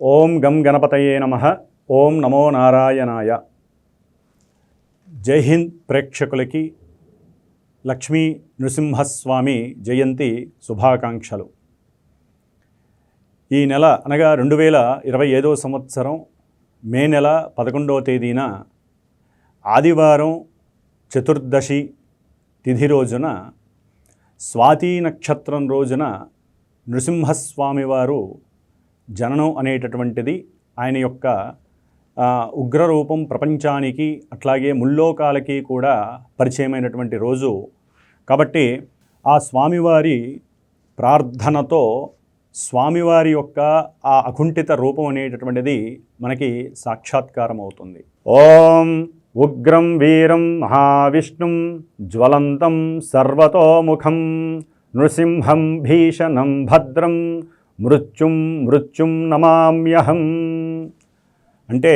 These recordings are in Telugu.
ఓం గం గణపతయే నమ. ఓం నమో నారాయణాయ. జై హింద్ ప్రేక్షకులకి. లక్ష్మీ నృసింహస్వామి జయంతి శుభాకాంక్షలు. ఈ నెల అనగా రెండు వేల ఇరవై ఐదవ సంవత్సరం మే నెల పదకొండవ తేదీన ఆదివారం చతుర్దశి తిథి రోజున స్వాతి నక్షత్రం రోజున నృసింహస్వామి వారు జననం అనేటటువంటిది ఆయన యొక్క ఉగ్రరూపం ప్రపంచానికి అట్లాగే ముల్లోకాలకి కూడా పరిచయమైనటువంటి రోజు. కాబట్టి ఆ స్వామివారి ప్రార్థనతో స్వామివారి యొక్క ఆ అకుంఠిత రూపం అనేటటువంటిది మనకి సాక్షాత్కారం అవుతుంది ఓం ఉగ్రం వీరం మహావిష్ణుం జ్వలంతం సర్వతోముఖం నృసింహం భీషణం భద్రం మృత్యుం మృత్యుం నమామ్యహం. అంటే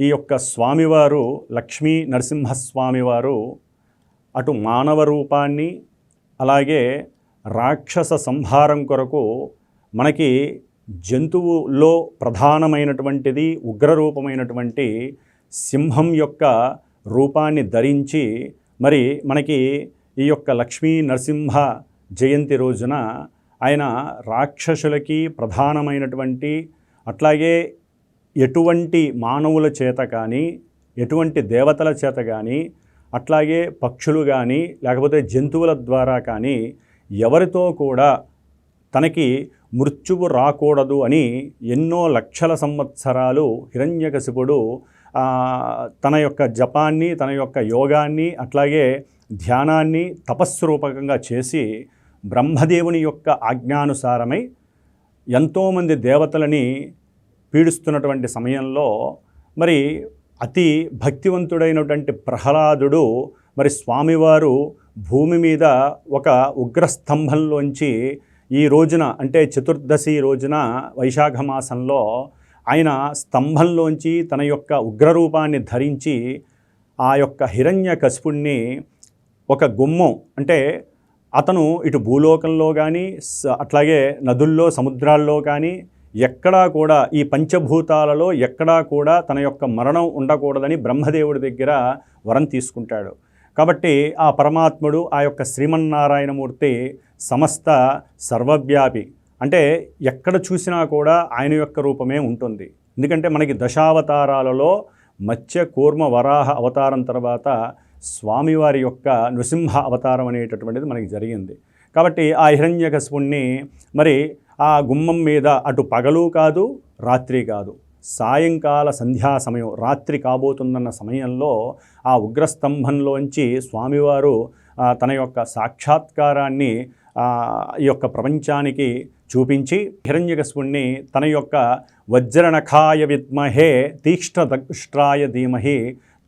ఈ యొక్క స్వామివారు లక్ష్మీ నరసింహస్వామివారు అటు మానవ రూపాన్ని అలాగే రాక్షస సంహారం కొరకు మనకి జంతువులో ప్రధానమైనటువంటిది ఉగ్రరూపమైనటువంటి సింహం యొక్క రూపాన్ని ధరించి మరి మనకి ఈ యొక్క లక్ష్మీ నరసింహ జయంతి రోజున ఆయన రాక్షసులకి ప్రధానమైనటువంటి అట్లాగే ఎటువంటి మానవుల చేత కానీ ఎటువంటి దేవతల చేత కానీ అట్లాగే పక్షులు కానీ లేకపోతే జంతువుల ద్వారా కానీ ఎవరితో కూడా తనకి మృత్యువు రాకూడదు అని ఎన్నో లక్షల సంవత్సరాలు హిరణ్యకశిపుడు తన యొక్క జపాన్ని తన యొక్క యోగాన్ని అట్లాగే ధ్యానాన్ని తపస్సురూపకంగా చేసి బ్రహ్మదేవుని యొక్క ఆజ్ఞానుసారమై ఎంతోమంది దేవతలని పీడిస్తున్నటువంటి సమయంలో మరి అతి భక్తివంతుడైనటువంటి ప్రహ్లాదుడు మరి స్వామివారు భూమి మీద ఒక ఉగ్రస్తంభంలోంచి ఈ రోజున అంటే చతుర్దశి రోజున వైశాఖ మాసంలో ఆయన స్తంభంలోంచి తన యొక్క ఉగ్రరూపాన్ని ధరించి ఆ యొక్క హిరణ్య కసిపుణ్ణి ఒక గుమ్మం అంటే అతను ఇటు భూలోకంలో కానీ అట్లాగే నదుల్లో సముద్రాల్లో కానీ ఎక్కడా కూడా ఈ పంచభూతాలలో ఎక్కడా కూడా తన యొక్క మరణం ఉండకూడదని బ్రహ్మదేవుడి దగ్గర వరం తీసుకుంటాడు. కాబట్టి ఆ పరమాత్ముడు ఆ యొక్క శ్రీమన్నారాయణమూర్తి సమస్త సర్వవ్యాపి. అంటే ఎక్కడ చూసినా కూడా ఆయన యొక్క రూపమే ఉంటుంది. ఎందుకంటే మనకి దశావతారాలలో మత్స్య కూర్మ వరాహ అవతారం తర్వాత స్వామివారి యొక్క నృసింహ అవతారం అనేటటువంటిది మనకి జరిగింది. కాబట్టి ఆ హిరణ్యకశిపుణ్ణి మరి ఆ గుమ్మం మీద అటు పగలు కాదు రాత్రి కాదు సాయంకాల సంధ్యా సమయం రాత్రి కాబోతుందన్న సమయంలో ఆ ఉగ్రస్తంభంలోంచి స్వామివారు తన యొక్క సాక్షాత్కారాన్ని ఈ యొక్క ప్రపంచానికి చూపించి హిరణ్యకశిపుణ్ణి తన యొక్క వజ్రనఖాయ విద్మహే తీక్ష్ణదృష్ట్రాయ ధీమహి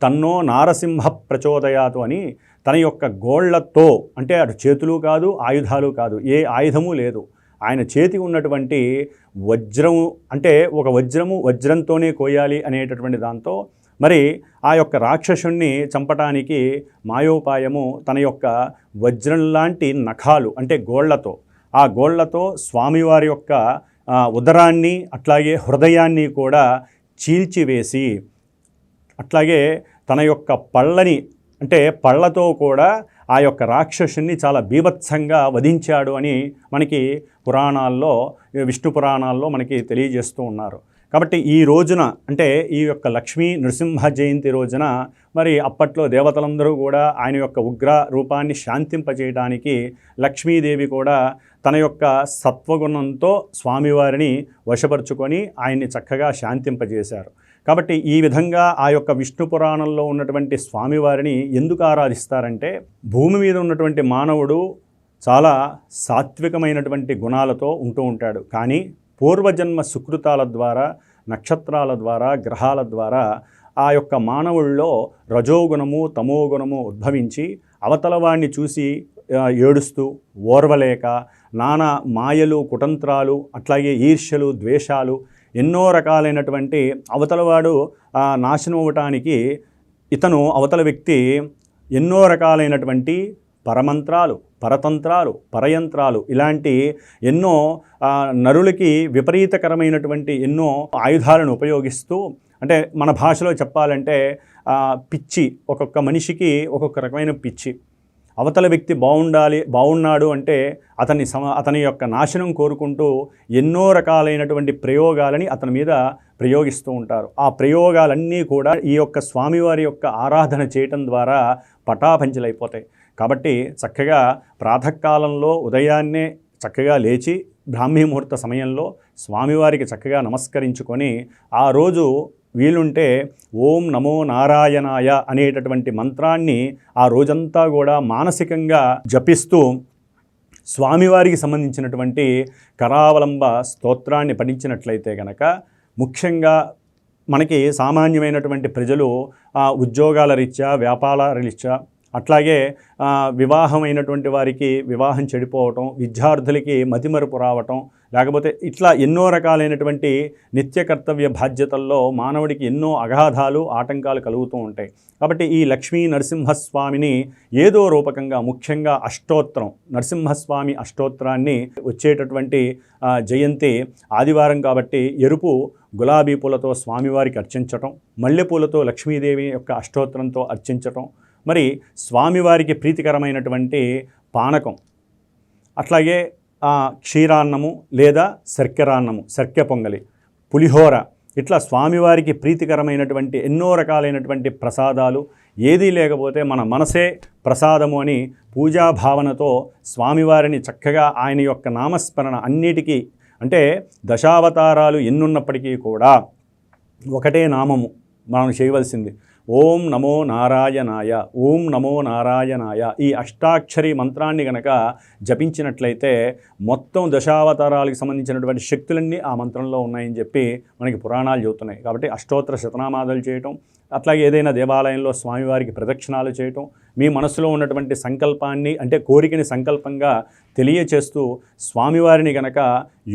తన్నో నారసింహ ప్రచోదయాతు అని తన యొక్క గోళ్ళతో అంటే అటు చేతులు కాదు ఆయుధాలు కాదు ఏ ఆయుధము లేదు. ఆయన చేతి ఉన్నటువంటి వజ్రము అంటే ఒక వజ్రము వజ్రంతోనే కోయాలి అనేటటువంటి దాంతో మరి ఆ యొక్క రాక్షసుణ్ణి చంపటానికి మాయోపాయము తన యొక్క వజ్రం లాంటి నఖాలు అంటే గోళ్ళతో. ఆ గోళ్ళతో స్వామివారి యొక్క ఉదరాన్ని అట్లాగే హృదయాన్ని కూడా చీల్చివేసి అట్లాగే తన యొక్క పళ్ళని అంటే పళ్ళతో కూడా ఆ యొక్క రాక్షసుని చాలా బీభత్సంగా వధించాడు అని మనకి పురాణాల్లో విష్ణు పురాణాల్లో మనకి తెలియజేస్తూ ఉన్నారు. కాబట్టి ఈ రోజున అంటే ఈ యొక్క లక్ష్మీ నృసింహ జయంతి రోజున మరి అప్పట్లో దేవతలందరూ కూడా ఆయన యొక్క ఉగ్ర రూపాన్ని శాంతింపజేయడానికి లక్ష్మీదేవి కూడా తన యొక్క సత్వగుణంతో స్వామివారిని వశపరుచుకొని ఆయన్ని చక్కగా శాంతింపజేశారు. కాబట్టి ఈ విధంగా ఆ యొక్క విష్ణు పురాణంలో ఉన్నటువంటి స్వామివారిని ఎందుకు ఆరాధిస్తారంటే భూమి మీద ఉన్నటువంటి మానవుడు చాలా సాత్వికమైనటువంటి గుణాలతో ఉంటూ ఉంటాడు. కానీ పూర్వజన్మ సుకృతాల ద్వారా నక్షత్రాల ద్వారా గ్రహాల ద్వారా ఆ యొక్క మానవుల్లో రజోగుణము తమోగుణము ఉద్భవించి అవతల చూసి ఏడుస్తూ ఓర్వలేక నానా మాయలు కుటంత్రాలు అట్లాగే ఈర్ష్యలు ద్వేషాలు ఎన్నో రకాలైనటువంటి అవతలవాడు నాశనం అవ్వటానికి ఇతను అవతల వ్యక్తి ఎన్నో రకాలైనటువంటి పరమంత్రాలు పరతంత్రాలు పరయంత్రాలు ఇలాంటి ఎన్నో నరులకి విపరీతకరమైనటువంటి ఎన్నో ఆయుధాలను ఉపయోగిస్తూ అంటే మన భాషలో చెప్పాలంటే పిచ్చి ఒక్కొక్క మనిషికి ఒక్కొక్క రకమైన పిచ్చి. అవతల వ్యక్తి బాగుండాలి బాగున్నాడు అంటే అతని సమ అతని యొక్క నాశనం కోరుకుంటూ ఎన్నో రకాలైనటువంటి ప్రయోగాలని అతని మీద ప్రయోగిస్తూ ఉంటారు. ఆ ప్రయోగాలన్నీ కూడా ఈ యొక్క స్వామివారి యొక్క ఆరాధన చేయటం ద్వారా పటాపంచలైపోతాయి. కాబట్టి చక్కగా ప్రాతకాలంలో ఉదయాన్నే చక్కగా లేచి బ్రాహ్మీ ముహూర్త సమయంలో స్వామివారికి చక్కగా నమస్కరించుకొని ఆ రోజు వీలుంటే ఓం నమో నారాయణాయ అనేటటువంటి మంత్రాన్ని ఆ రోజంతా కూడా మానసికంగా జపిస్తూ స్వామివారికి సంబంధించినటువంటి కరావలంబ స్తోత్రాన్ని పఠించినట్లయితే గనక ముఖ్యంగా మనకి సామాన్యమైనటువంటి ప్రజలు ఉద్యోగాల రీత్యా వ్యాపార రీత్యా అట్లాగే వివాహమైనటువంటి వారికి వివాహం చెడిపోవటం విద్యార్థులకి మతిమరుపు రావటం లేకపోతే ఇట్లా ఎన్నో రకాలైనటువంటి నిత్య కర్తవ్య బాధ్యతల్లో మానవుడికి ఎన్నో అగాధాలు ఆటంకాలు కలుగుతూ ఉంటాయి. కాబట్టి ఈ లక్ష్మీ నరసింహస్వామిని ఏదో రూపకంగా ముఖ్యంగా అష్టోత్తరం నరసింహస్వామి అష్టోత్తరాన్ని వచ్చేటటువంటి జయంతి ఆదివారం కాబట్టి ఎరుపు గులాబీ పూలతో స్వామివారికి అర్చించటం మల్లెపూలతో లక్ష్మీదేవి యొక్క అష్టోత్తరంతో అర్చించటం మరి స్వామివారికి ప్రీతికరమైనటువంటి పానకం. అట్లాగే క్షీరాన్నము లేదా శర్కరాన్నము శర్కె పొంగలి పులిహోర. ఇట్లా స్వామివారికి ప్రీతికరమైనటువంటి ఎన్నో రకాలైనటువంటి ప్రసాదాలు. ఏదీ లేకపోతే మన మనసే ప్రసాదము అని పూజా భావనతో స్వామివారిని చక్కగా ఆయన యొక్క నామస్మరణ అన్నిటికీ అంటే దశావతారాలు ఎన్నున్నప్పటికీ కూడా ఒకటే నామము మనం చేయవలసింది. ఓం నమో నారాయణాయ ఓం నమో నారాయణాయ ఈ అష్టాక్షరి మంత్రాన్ని గనక జపించినట్లయితే మొత్తం దశావతారాలకు సంబంధించినటువంటి శక్తులన్నీ ఆ మంత్రంలో ఉన్నాయని చెప్పి మనకి పురాణాలు చెబుతున్నాయి. కాబట్టి అష్టోత్తర శతనామాదాలు చేయటం అట్లాగే ఏదైనా దేవాలయంలో స్వామివారికి ప్రదక్షిణాలు చేయటం మీ మనసులో ఉన్నటువంటి సంకల్పాన్ని అంటే కోరికని సంకల్పంగా తెలియచేస్తూ స్వామివారిని గనక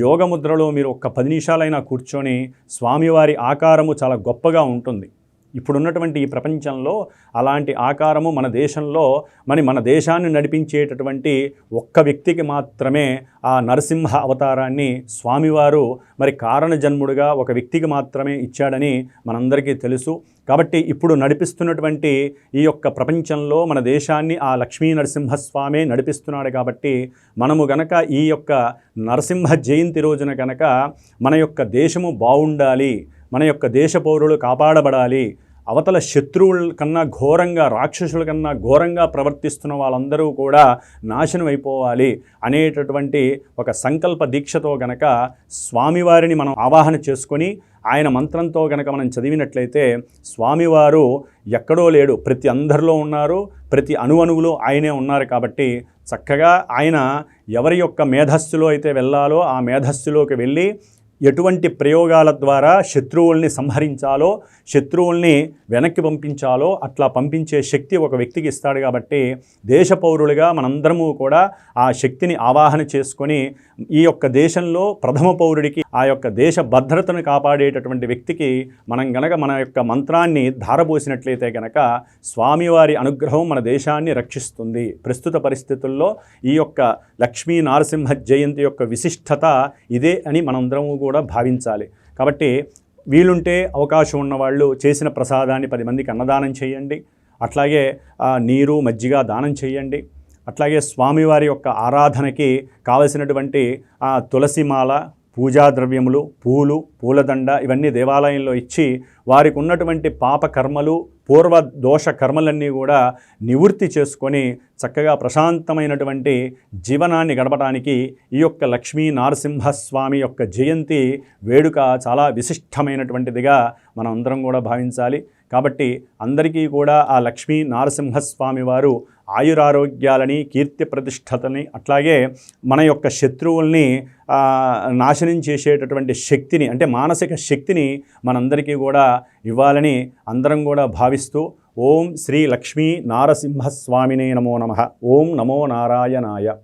యోగముద్రలో మీరు ఒక్క పది నిమిషాలైనా కూర్చొని స్వామివారి ఆకారము చాలా గొప్పగా ఉంటుంది. ఇప్పుడున్నటువంటి ఈ ప్రపంచంలో అలాంటి ఆకారము మన దేశంలో మరి మన దేశాన్ని నడిపించేటటువంటి ఒక్క వ్యక్తికి మాత్రమే ఆ నరసింహ అవతారాన్ని స్వామివారు మరి కారణ జన్ముడుగా ఒక వ్యక్తికి మాత్రమే ఇచ్చాడని మనందరికీ తెలుసు. కాబట్టి ఇప్పుడు నడిపిస్తున్నటువంటి ఈ యొక్క ప్రపంచంలో మన దేశాన్ని ఆ లక్ష్మీ నరసింహస్వామే నడిపిస్తున్నాడు కాబట్టి మనము గనక ఈ యొక్క నరసింహ జయంతి రోజున గనక మన యొక్క దేశము బాగుండాలి మన యొక్క దేశ పౌరులు కాపాడబడాలి. అవతల శత్రువుల కన్నా ఘోరంగా రాక్షసుల కన్నా ఘోరంగా ప్రవర్తిస్తున్న వాళ్ళందరూ కూడా నాశనం అయిపోవాలి అనేటటువంటి ఒక సంకల్ప దీక్షతో గనక స్వామివారిని మనం ఆవాహన చేసుకొని ఆయన మంత్రంతో గనక మనం చదివినట్లయితే స్వామివారు ఎక్కడో లేడు. ప్రతి అందరిలో ఉన్నారు ప్రతి అణువణువులో ఆయనే ఉన్నారు కాబట్టి చక్కగా ఆయన ఎవరి యొక్క మేధస్సులో అయితే వెళ్ళాలో ఆ మేధస్సులోకి వెళ్ళి ఎటువంటి ప్రయోగాల ద్వారా శత్రువుల్ని సంహరించాలో శత్రువుల్ని వెనక్కి పంపించాలో అట్లా పంపించే శక్తి ఒక వ్యక్తికి ఇస్తాడు కాబట్టి దేశ పౌరులుగా మనందరము కూడా ఆ శక్తిని ఆవాహన చేసుకొని ఈ యొక్క దేశంలో ప్రథమ పౌరుడికి ఆ యొక్క దేశ భద్రతను కాపాడేటటువంటి వ్యక్తికి మనం గనక మన యొక్క మంత్రాన్ని ధారపోసినట్లయితే గనక స్వామివారి అనుగ్రహం మన దేశాన్ని రక్షిస్తుంది. ప్రస్తుత పరిస్థితుల్లో ఈ యొక్క లక్ష్మీ నారసింహ జయంతి యొక్క విశిష్టత ఇదే అని మనందరము కూడా కూడా భావించాలి. కాబట్టి వీలుంటే అవకాశం ఉన్నవాళ్ళు చేసిన ప్రసాదాన్ని పది మందికి అన్నదానం చేయండి. అట్లాగే నీరు మజ్జిగ దానం చేయండి. అట్లాగే స్వామివారి యొక్క ఆరాధనకి కావలసినటువంటి తులసిమాల పూజా ద్రవ్యములు పూలు పూలదండ ఇవన్నీ దేవాలయంలో ఇచ్చి వారికి ఉన్నటువంటి పాప కర్మలు పూర్వ దోష కర్మలన్నీ కూడా నివృత్తి చేసుకొని చక్కగా ప్రశాంతమైనటువంటి జీవనాన్ని గడపడానికి ఈ యొక్క లక్ష్మీ నారసింహస్వామి యొక్క జయంతి వేడుక చాలా విశిష్టమైనటువంటిదిగా మనం అందరం కూడా భావించాలి. కాబట్టి అందరికీ కూడా ఆ లక్ష్మీ నారసింహస్వామి వారు ఆయురారోగ్యాలని కీర్తి ప్రతిష్టతని అట్లాగే మన యొక్క శత్రువుల్ని నాశనం చేసేటటువంటి శక్తిని అంటే మానసిక శక్తిని మనందరికీ కూడా ఇవ్వాలని అందరం కూడా భావిస్తూ ఓం శ్రీ లక్ష్మీ నారసింహస్వామినే నమో నమ. ఓం నమో నారాయణాయ.